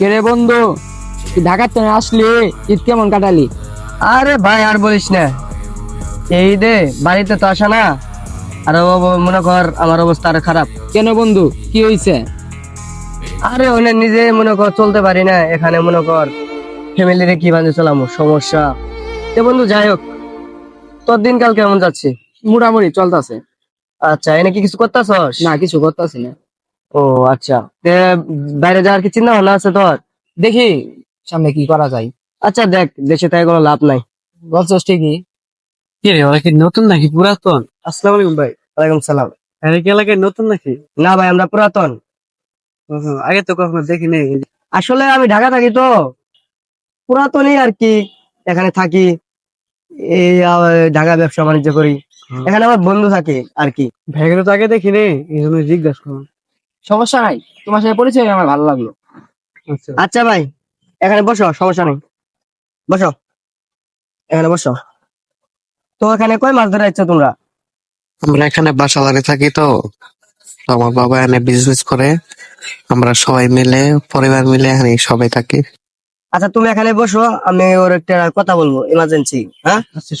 কেরে বন্ধু? ঢাকার থেকে আসলি? ঈদ কেমন কাটালি? আরে ভাই আর বলিস না। এই দে বাড়িতে তো আসা না। আর মনে কর আমার অবস্থা আরও খারাপ। কেন বন্ধু? কি হয়েছে আরে ওনে নিজে মনে কর চলতে পারি না। এখানে মনে কর ফ্যামিলিরে কি বান্ধে চলামো সমস্যা। তো বন্ধু যাই হোক। তোর দিনকাল কেমন যাচ্ছে? মোটামুটি চলতেছে। আচ্ছা এনে কি কিছু করতেছস? না কিছু করতেছি না। ও আচ্ছা। বাইরে যাওয়ার কি চিন্তা ভাবনা আছে তোর? দেখি সামনে কি করা যায়। আচ্ছা দেখ দেশে তাই কোনো লাভ নাই। বলছস ঠিকই। কি রে ওরা কি নতুন নাকি পুরাতন? আসসালামু আলাইকুম ভাই ওয়ালাইকুম সালাম। আরে কি এলাকায় নতুন নাকি? না ভাই আমরা পুরাতন। আগে তো কখনো দেখিনি। আসলে আমি ঢাকা থাকি তো। পুরাতনই আর কি এখানে থাকি। এই ঢাকা ব্যবসা বাণিজ্য করি। এখানে আমার বন্ধু থাকে আর কি। ভেগরে তো আগে দেখিনি এই জন্য জিজ্ঞাসা করলাম। সমস্যা নাই। তোমার সাথে পরিচয় হয়ে আমার ভালো লাগল। আচ্ছা। আচ্ছা ভাই এখানে বসো সমস্যা নেই। বসো। এখানে বসো। তো এখানে কয় মাছ ধরে ইচ্ছা তোমরা? আমরা এখানে বাসা বাড়ি থাকি তো। আমার বাবা এনে বিজনেস করে। আমরা সবাই মিলে পরিবার মিলে এখানে সবাই থাকি। আচ্ছা তুমি এখানে বসো আমি ওর একটা কথা বলব ইমার্জেন্সি হ্যাঁ? আচ্ছা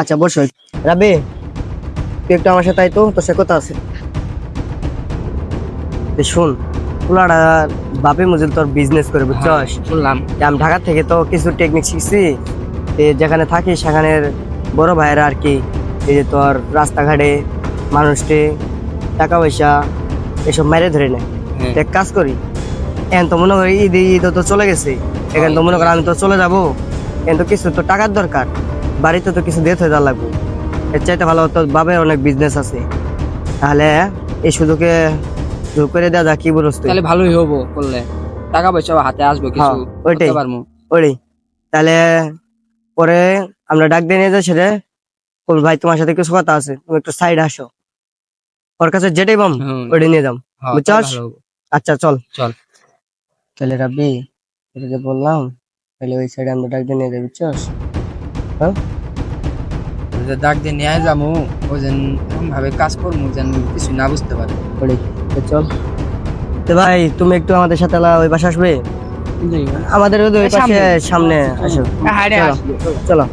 আচ্ছা বসো। রাবি তুই একটু আমার সাথে তো তোর সাথে কথা আছে। শোন পোলাটা বাপে মজুল তোর বিজনেস করে বুঝছস? শুনলাম। যে আমি ঢাকা থেকে তো কিছু টেকনিক শিখছি যেখানে থাকি সেখানের বড় ভাইয়েরা আর কি এই যে তোর রাস্তাঘাটে মানুষকে টাকা পয়সা এসব মেরে ধরে নেয়। হ্যাঁ। এক কাজ করি এখন তো মনে করি ঈদ ঈদ তো চলে গেছে এখন তো মনে করি আমি তো চলে যাব এখন তো কিছু তো টাকার দরকার বাড়িতে তো কিছু দিয়ে দেওয়া লাগবে। এর চাইতে ভালো তো বাবার অনেক বিজনেস আছে। তাহলে এই সুযোগে যোগ করে কি বলছ তুই? তাহলে ভালোই হব করলে। টাকা পয়সা হাতে আসবে কিছু হ্যাঁ, ওইটাই। পারব। ওরে তাহলে পরে আমরা ডাক দিয়ে নিয়ে রে। বল ভাই তোমার সাথে কিছু কথা আছে তুমি একটু সাইড আসো। ওর কাছে যেটাই ওইটাই নিয়ে যাম। হ্যাঁ, বুঝছস? আচ্ছা চল। চল। তাহলে রাব্বি এটা যে বললাম তাহলে ওই সাইডে আমরা ডাক দিয়ে নিয়ে যাই বুঝছস? ওই ডাক দিয়ে নিয়ে যাব ও যেন ভাবে কাজ করব যেন কিছু না বুঝতে পারে। চল। তো ভাই তুমি একটু আমাদের সাথে ওই পাশে আসবে? আমাদের ওই পাশে সামনে। আসো। চলো।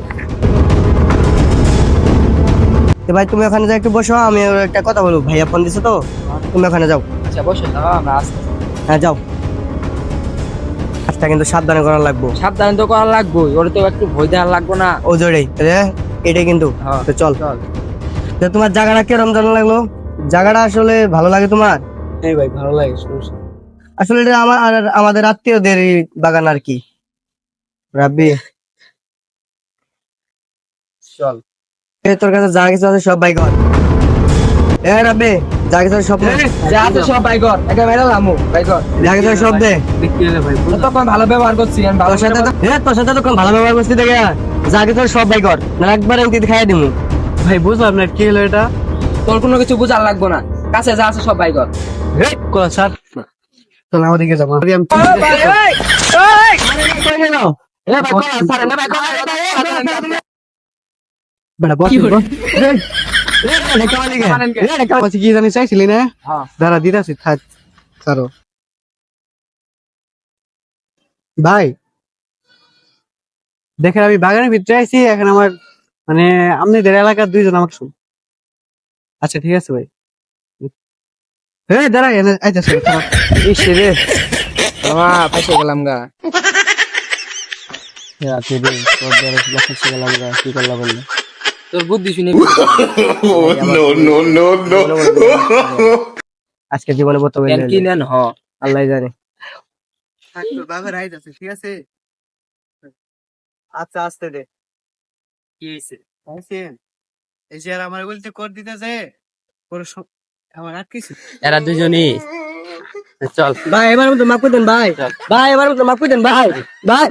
তো ভাই তুমি ওখানে যাও একটু বসো আমি একটা কথা বলব। ভাইয়া ফোন দিছে তো তুমি ওখানে যাও। আচ্ছা বসে আমরা হ্যাঁ যাও। কাজটা কিন্তু সাবধানে করা লাগবো। সাবধানে তো করা লাগবে ওর তো একটু ভয় দেওয়া লাগবে না। ও জোরেই এটাই কিন্তু। হ্যাঁ তো চল। চল। তো তোমার জায়গাটা কিরম জানা লাগল? জায়গাটা আসলে ভালো লাগে তোমার? এই ভাই ভালো লাগে সমস্যা আসলে এটা আমার আর আমাদের আত্মীয়দের বাগান আর কি। রাব্বি। চল। এ তোর কাছে যা কিছু আছে সব এ রাব্বি যা কিছু সব যা আছে সব বাইকর একটা মেরে লামু বাইকর যা কিছু সব দে। তখন ভালো ব্যবহার করছি আমি ভালো সাথে এ তোর সাথে তো কোন ভালো ব্যবহার করছি দেখে। যা কিছু সব না একবার এমনি খাইয়ে দিমু। ভাই বুঝলাম না কি হলো এটা? তোর কোনো কিছু বুঝার লাগবে না। কাছে যা আছে সব বাইকর কোলা স্যার? চল আমাদেরকে যাব। আরে আমি বেটা বস কি জানি চাইছিলি না? হ্যাঁ। দাঁড়া থাক কারও ভাই দেখেন আমি বাগানের ভিতরে আইছি এখন আমার মানে আপনাদের এলাকার দুইজন আমাকে শুন আচ্ছা ঠিক আছে ভাই। হ্যাঁ দাঁড়া এনে আইতেছে ইস রে বাবা ফেসে গেলাম গা। তোর তোর বুদ্ধি শুনে আজকে জীবনে জ্ঞান কি নেন হ। আল্লাহ জানে। বাবার আইতেছে ঠিক আছে? আচ্ছা আসতে দে। কি হয়েছে এই যে আর আমার বলতে কর দিতেছে এরা দুজনই। চল। ভাই এবার মতো মাফ করে দেন ভাই। ভাই এবার মতো মাফ করে দেন ভাই। ভাই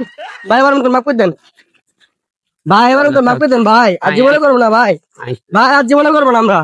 ভাই এবার মতো মাফ করে দেন। ভাই এবার মতো মাফ করে দেন ভাই। আর জীবনে করব না ভাই। ভাই আর জীবনে করব না আমরা।